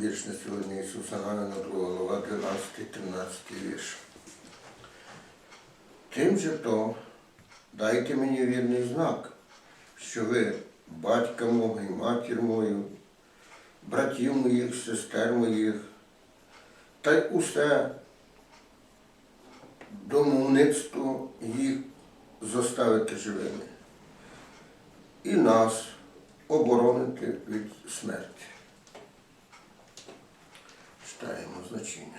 Вірш на сьогодні Ісуса Ганина, 2 глава, 12-13 вірш. Тим же то дайте мені вірний знак, що ви батька мого і матір мою, братів моїх, сестер моїх, та й усе домовництво їх зоставити живими. І нас оборонити від смерті. Читаємо значення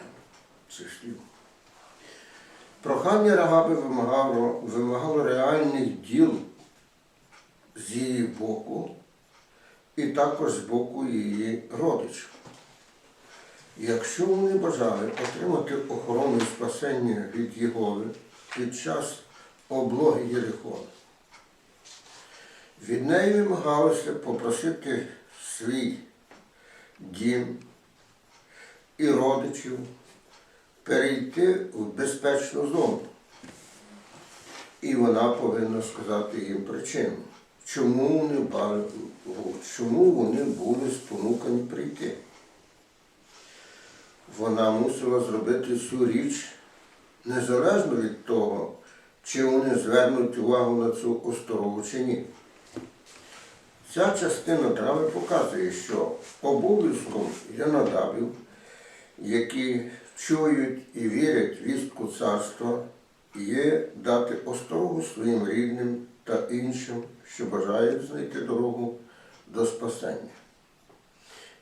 цих слів. Прохання Рагаби вимагало, вимагало реальних діл з її боку і також з боку її родичів. Якщо вони бажали отримати охорону і спасення від Єгови під час облоги Єрихона, від неї вимагалося попросити свій дім і родичів перейти в безпечну зону. І вона повинна сказати їм причину, чому вони, чому вони були спонукані прийти. Вона мусила зробити цю річ незалежно від того, чи вони звернуть увагу на цю осторогу чи ні. Ця частина драми показує, що обов'язком Янадабів, які чують і вірять вістку царства, є дати осторогу своїм рідним та іншим, що бажають знайти дорогу до спасення.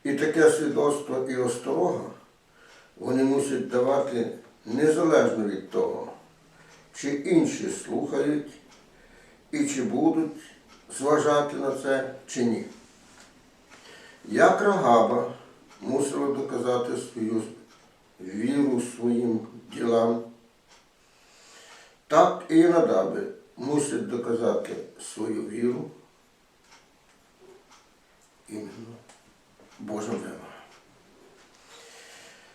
І таке свідоцтво і осторога вони мусять давати незалежно від того, чи інші слухають і чи будуть зважати на це чи ні. Як Рагаба мусила доказати свою віру своїм ділам, так і Надаби мусять доказати свою віру іменно Божим вимогам.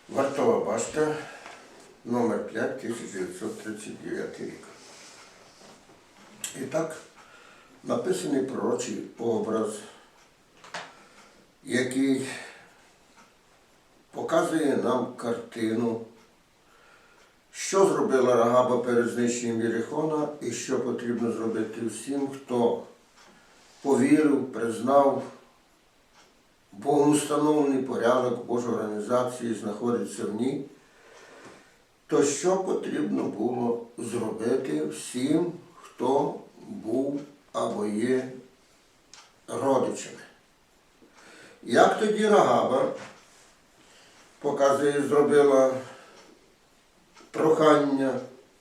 Вартова башта, номер 5, 1939 рік. І так, написаний пророчий образ, який показує нам картину, що зробила Рагаба перед знищенням Єрихона і що потрібно зробити всім, хто повірив, признав Богом установлений порядок Божої організації знаходиться в ній, то що потрібно було зробити всім, хто був або є родичами? Як тоді Рагаба показує, зробила прохання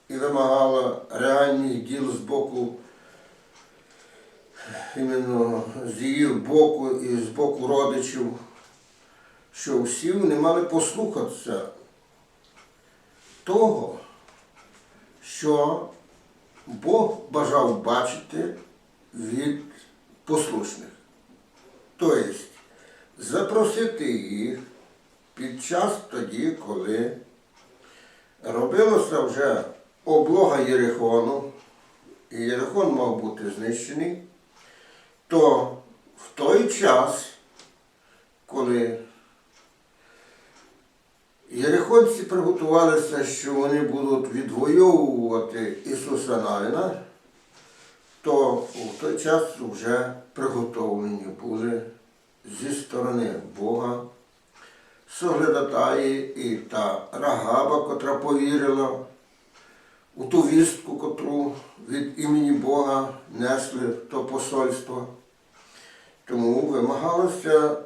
і вимагала реальних діл з боку іменно з її боку і з боку родичів, що всі вони мали послухатися того, що Бог бажав бачити від послушних. Тобто запросити їх під час тоді, коли робилося вже облога Єрихону, і Єрихон мав бути знищений, то в той час, коли Єрихонці приготувалися, що вони будуть відвоювати Ісуса Навіна, то в той час вже приготовлені були зі сторони Бога соглядатаї і та Рагаба, котра повірила у ту вістку, котру від імені Бога несли то посольство. Тому вимагалося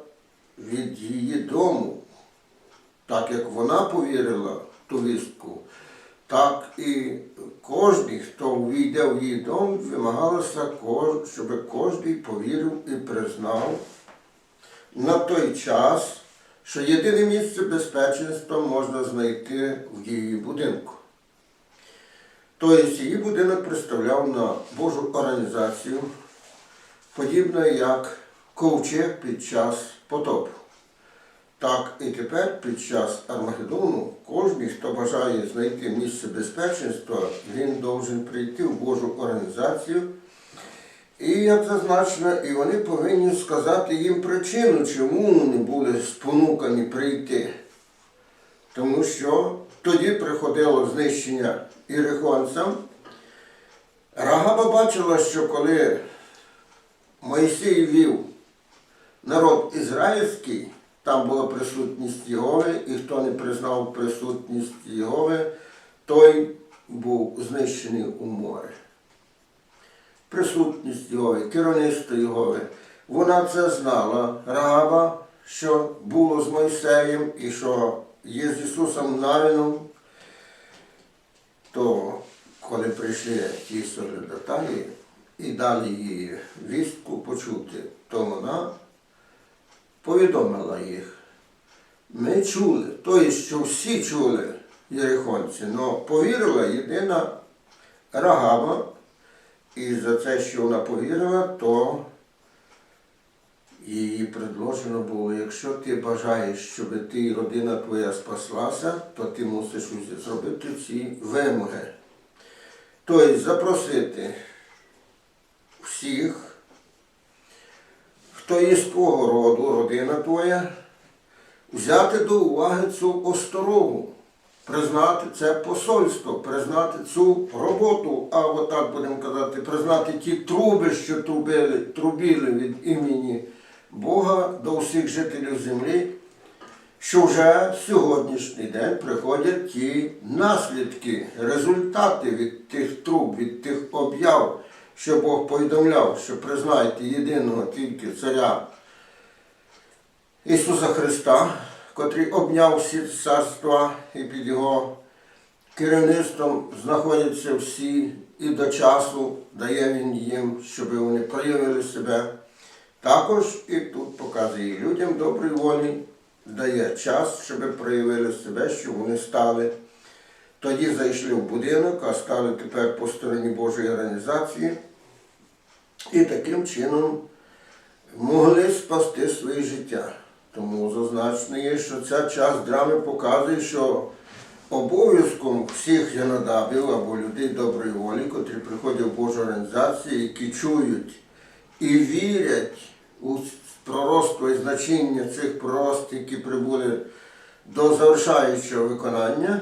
від її дому, так як вона повірила в ту вістку, так і кожен, хто увійде в її дом, вимагалося, щоб кожен повірив і признав на той час, що єдине місце безпеченства можна знайти в її будинку. Тобто її будинок представляв на Божу організацію, подібно як ковчег під час потопу. Так і тепер під час Армагеддону кожен, хто бажає знайти місце безпеченства, він должен прийти в Божу організацію І як зазначено, і вони повинні сказати їм причину, чому вони були спонукані прийти. Тому що тоді приходило знищення ірихонцям. Рагаба бачила, що коли Моїсій вів народ ізраїльський, там була присутність Єгови, і хто не признав присутність Єгови, той був знищений у море. Присутність Єгови, керівництво Єгови. Вона це знала, Рагаба, що було з Мойсеєм і що є з Ісусом Навином, то коли прийшли ті соглядатаї і дали їй вістку почути, то вона повідомила їх. Ми чули, тобто, що всі чули єрихонці, але повірила єдина Рагаба, і за це, що вона повірила, то їй предложено було, якщо ти бажаєш, щоб ти родина твоя спаслася, то ти мусиш зробити ці вимоги. Тобто запросити всіх, хто є з твого роду, родина твоя, взяти до уваги цю осторогу, признати це посольство, признати цю роботу, а отак будемо казати, признати ті труби, що трубили, трубіли від імені Бога до всіх жителів землі, що вже сьогоднішній день приходять ті наслідки, результати від тих труб, від тих об'яв, що Бог повідомляв, що признайте єдиного тільки царя Ісуса Христа, котрий обняв всі царства і під його керівництвом знаходяться всі і до часу дає він їм, щоб вони проявили себе. Також і тут показує людям доброї волі, дає час, щоб проявили себе, щоб вони стали. Тоді зайшли в будинок, а стали тепер по стороні Божої організації. І таким чином могли спасти своє життя. Тому зазначено є, що ця час драми показує, що обов'язком всіх янодабів або людей доброї волі, котрі приходять в Божу організацію, які чують і вірять у пророцтво і значення цих пророцтв, які прибули до завершаючого виконання,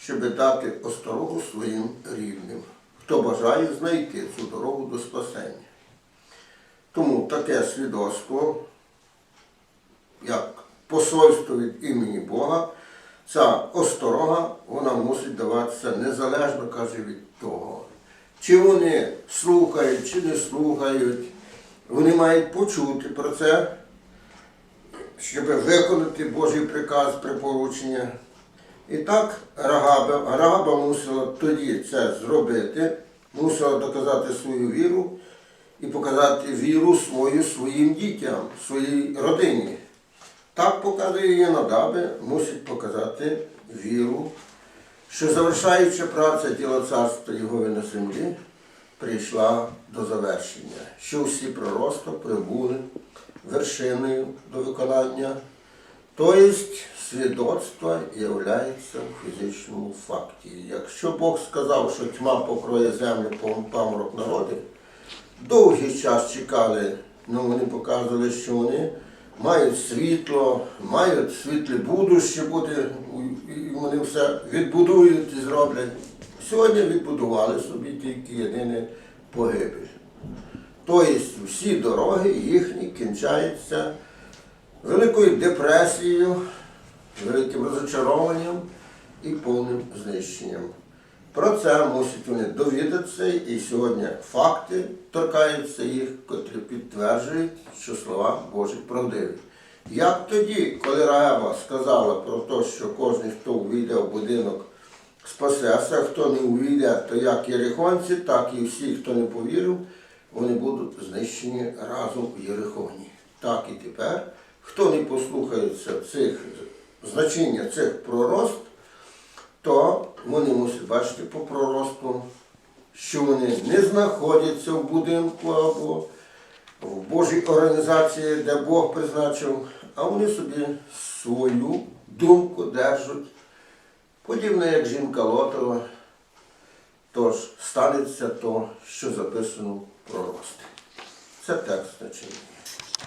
щоб дати осторогу своїм рідним, хто бажає знайти цю дорогу до спасення. Тому таке свідоцтво, як посольство від імені Бога, ця осторога, вона мусить даватися незалежно, каже, від того. Чи вони слухають, чи не слухають, вони мають почути про це, щоб виконати Божий приказ, припоручення. І так Рагаба, Рагаба мусила тоді це зробити, мусила доказати свою віру і показати віру свою своїм дітям, своїй родині. Так показує Єнодаби, мусить показати віру, що завершаюча праця діла царства його на землі прийшла до завершення, що всі пророцтва прибули вершиною до виконання, тобто свідоцтво являється в фізичному факті. Якщо Бог сказав, що тьма покроє землю паморок народів, довгий час чекали, ну вони показували, що вони мають світло, мають світле будуще буде, і вони все відбудують і зроблять. Сьогодні відбудували собі тільки єдине погибель. Тобто всі дороги їхні кінчаються великою депресією, великим розочарованням і повним знищенням. Про це мусять вони довідатися, і сьогодні факти торкаються їх, котрі підтверджують, що слова Божі правдиві. Як тоді, коли Раева сказала про те, що кожен, хто увійде в будинок, спасеться, хто не увійде, то як єрихонці, так і всі, хто не повірив, вони будуть знищені разом в Єрихоні. Так і тепер, хто не послухається цих значення цих пророцтв, то вони мусять бачити по пророцтву, що вони не знаходяться в будинку або в Божій організації, де Бог призначив, а вони собі свою думку держать, подібно як жінка Лотова. Тож станеться то, що записано в пророцтві. Це текст значення.